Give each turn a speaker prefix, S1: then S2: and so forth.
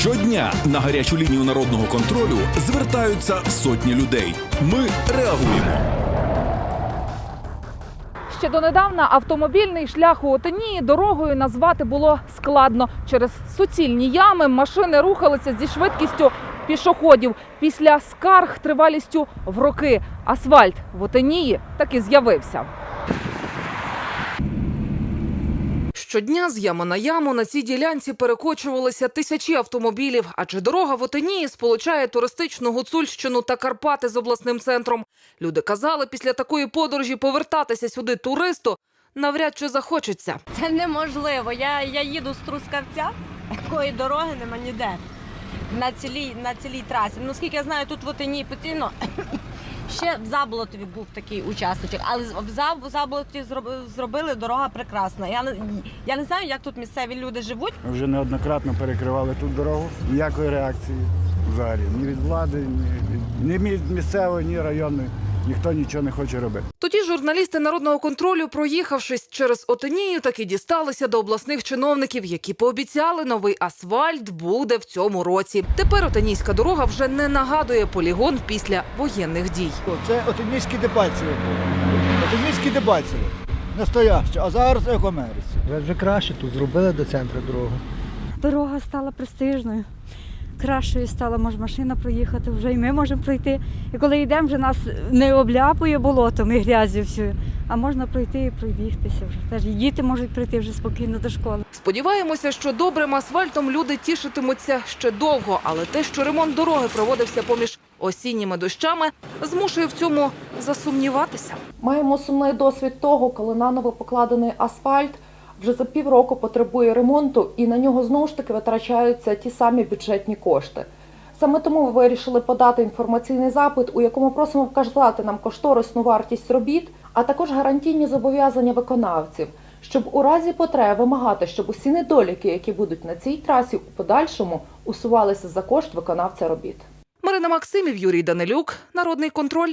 S1: Щодня на гарячу лінію народного контролю звертаються сотні людей. Ми реагуємо.
S2: Ще донедавна автомобільний шлях у Отинії дорогою назвати було складно. Через суцільні ями машини рухалися зі швидкістю пішоходів. Після скарг тривалістю в роки асфальт в Отинії таки з'явився. Щодня з ями на яму на цій ділянці перекочувалися тисячі автомобілів, адже дорога в Отинії сполучає туристичну Гуцульщину та Карпати з обласним центром. Люди казали, після такої подорожі повертатися сюди туристу навряд чи захочеться.
S3: Це неможливо. Я, я їду з Трускавця, якої дороги нема ніде. На цілій, на цілій трасі. Ну, скільки я знаю, тут в Отині постійно ще в Заболотові був такий участочок, але в Заб- Заболоті зробили дорога прекрасна. Я, не- я не знаю, як тут місцеві люди живуть.
S4: Ми вже неоднократно перекривали тут дорогу. Ніякої реакції взагалі. Ні від влади, ні, від- ні місцевої, ні районної. Ніхто нічого не хоче робити.
S2: Тоді журналісти народного контролю, проїхавшись через Отинію, таки дісталися до обласних чиновників, які пообіцяли, новий асфальт буде в цьому році. Тепер Отинійська дорога вже не нагадує полігон після воєнних дій.
S5: Це Отимівські дебації. Отимівські дебації. Настояще, а зараз як в Америці.
S6: Вже, вже краще тут зробили до центру дорогу.
S7: Дорога стала престижною. Кращою стала, може машина проїхати, вже і ми можемо пройти. І коли йдемо, вже нас не обляпує болотом і грязю всю, а можна пройти і пробігтися вже. Теж і діти можуть прийти вже спокійно до школи.
S2: Сподіваємося, що добрим асфальтом люди тішитимуться ще довго, але те, що ремонт дороги проводився поміж осінніми дощами, змушує в цьому засумніватися.
S8: Маємо сумний досвід того, коли наново покладений асфальт вже за півроку потребує ремонту, і на нього знову ж таки витрачаються ті самі бюджетні кошти. Саме тому ми вирішили подати інформаційний запит, у якому просимо вказати нам кошторисну вартість робіт, а також гарантійні зобов'язання виконавців, щоб у разі потреби вимагати, щоб усі недоліки, які будуть на цій трасі, у подальшому усувалися за кошт виконавця робіт.
S2: Марина Максимів, Юрій Данилюк, Народний контроль.